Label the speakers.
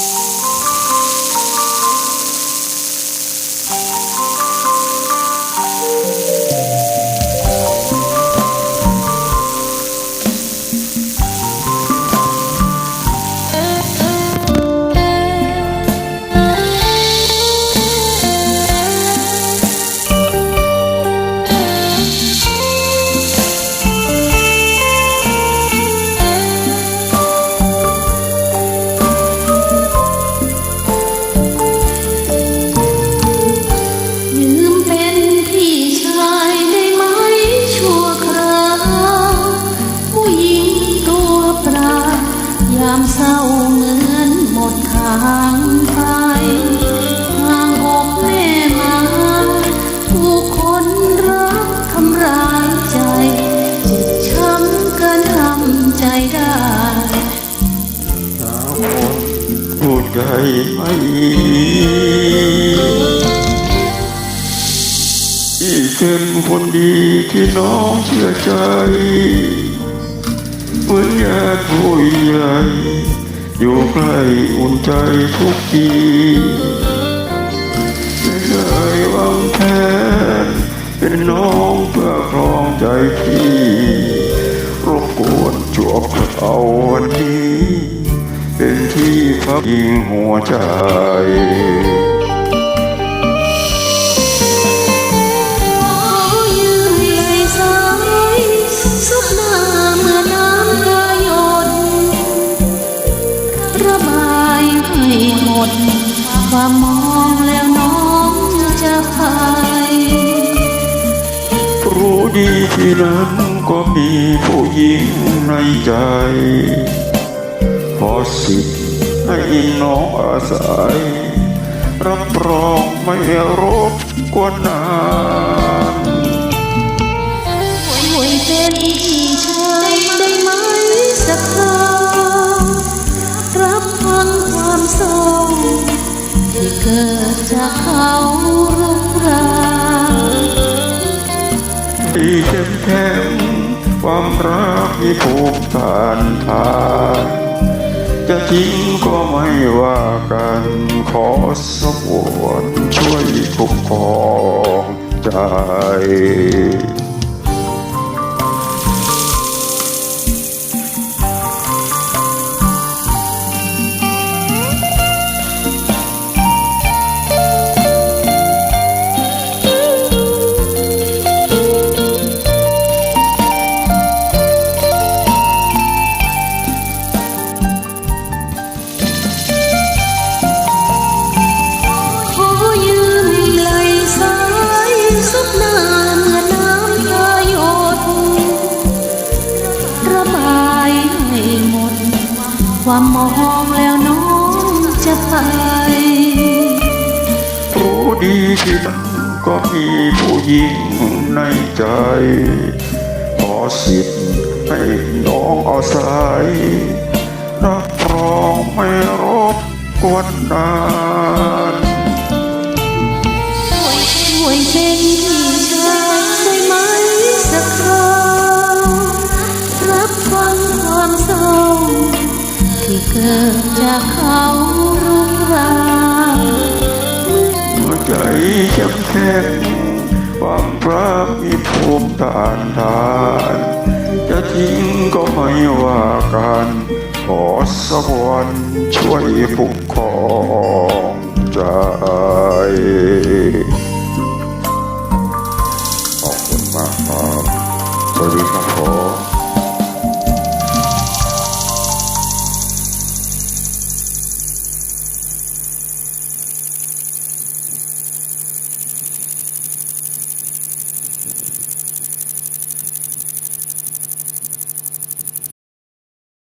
Speaker 1: ยืายามเศร้าเหมือนหมดทางไปห่างอกแม่มาผู้คนรักทำร้ายใจเจ็บช้ำเกินทำใจได้
Speaker 2: สาวคนพูดใจไม่ที่เป็นคนดีที่น้องเชื่อใจ เหมือนญาติผู้ใหญ่อยู่ใกล้อุ่นใจทุกทีไม่เคยวางแผนเป็นน้องเพื่อครองใจพี่รบกวนจวบเอาวันนี้ เป็นที่พักยิงหัวใจ ที่นั้นก็มีผู้หญิงในใจพอสิทธิ์ให้น้องอาศัย รับรองไม่รบกวนนาน
Speaker 1: หวยหวยเป็นชายได้ไหมสักครา ที่เข้
Speaker 2: มแข็งความรักที่ผูกพันทานจะทิ้งก็ไม่ว่ากันขอสกวนช่วยปกครองใจ
Speaker 1: ความมองแล้วน้องจะไป
Speaker 2: รู้ดีที่ตั้งก็มีผู้หญิงในใจ ขอสิทธิ์ให้น้องอาศัยรับรองไม่รบกวนนา
Speaker 1: จากเขารุกราน
Speaker 2: หัวใจเข้มแข็งความรักมีภูมิต้านทาน จะทิ้งก็ไม่ว่ากันขอสักวันช่วยปกครองใจ